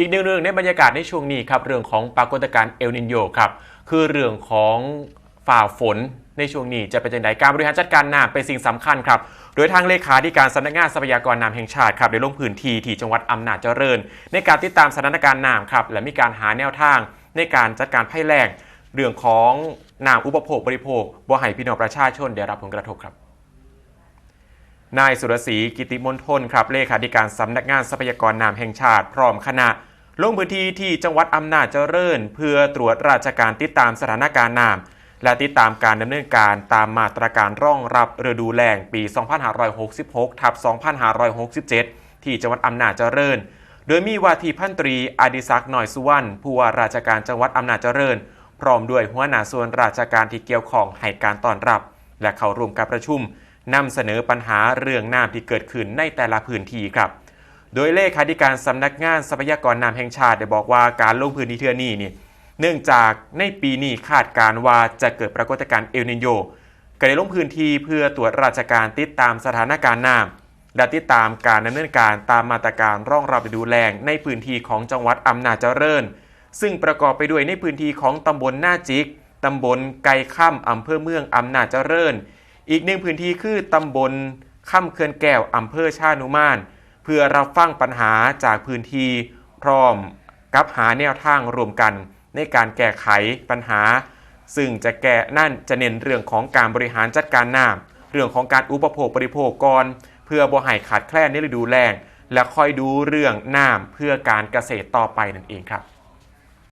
อีกหนึ่งเรื่องในบรรยากาศในช่วงนี้ครับเรื่องของปรากฏการณ์เอลนินโยครับคือเรื่องของฝ่าฝนในช่วงนี้จะเป็นยังไงการบริหารจัดการน้ำเป็นสิ่งสำคัญครับ โดยทางเลขาธิการสำนักงานทรัพยากรน้ำแห่งชาติครับได้ลงพื้นที่ที่จังหวัดอำนาจเจริญ ในการติดตามสถานการณ์น้ำครับและมีการหาแนวทาง ในการจัดการภัยแล้งเรื่องของน้ำอุปโภคบริโภคบ่ให้พี่น้องประชาชนได้รับผลกระทบครับนายสุรศรีกิติมนทนครับเลขาธิการสำนักงานทรัพยากรน้ำแห่งชาติ พร้อมคณะ ลงพื้นที่ที่จังหวัดอำนาจเจริญ เพื่อตรวจราชการติดตามสถานการณ์น้ำและติดตามการดำเนินการตามมาตรการร่องรับฤดูแล้งปี 2566ทับ2567 ที่จังหวัดอำนาจเจริญ โดยมีว่าที่พันตรีอดิศักดิ์หน่อยสุวรรณผู้ว่าราชการจังหวัดอำนาจเจริญ พร้อมด้วยหัวหน้าส่วนราชการที่เกี่ยวข้องให้การต้อนรับ และเข้าร่วมการประชุมนำเสนอปัญหาเรื่องน้ำที่เกิดขึ้นในแต่ละพื้นที่ครับ โดยเลขาธิการสำนักงานทรัพยากรน้ำแห่งชาติได้บอกว่าการลงพื้นที่เทือนี้นี่เนื่องจากในปีนี้คาดการว่าจะเกิดปรากฏการณ์เอลนิโยก็ได้ลงพื้นที่เพื่อตรวจราชการติดตามสถานการณ์น้ำและติดตามการดำเนินการตามมาตรการร่องรับฤดูแล้งในพื้นที่ของจังหวัดอำนาจเจริญ ซึ่งประกอบไปด้วยในพื้นที่ของตำบลหน้าจิกตำบลไก่ข้ามอำเภอเมืองอำนาจเจริญ อีกหนึ่งพื้นที่คือตำบลข้ามเขื่อนแก้วอำเภอชานุมาน พื่อรับฟังปัญหาจากพื้นที่พร้อมกับหาแนวทางรวมกัน ในการแก้ไขปัญหา ซึ่งจะแก้นั่นจะเน้นเรื่องของการบริหารจัดการน้ำเรื่องของการอุปโภคบริโภคก่อนเพื่อบ่ให้ขาดแคลนในฤดูแล้งและคอยดูเรื่องน้ำเพื่อการเกษตรต่อไปนั่นเองครับ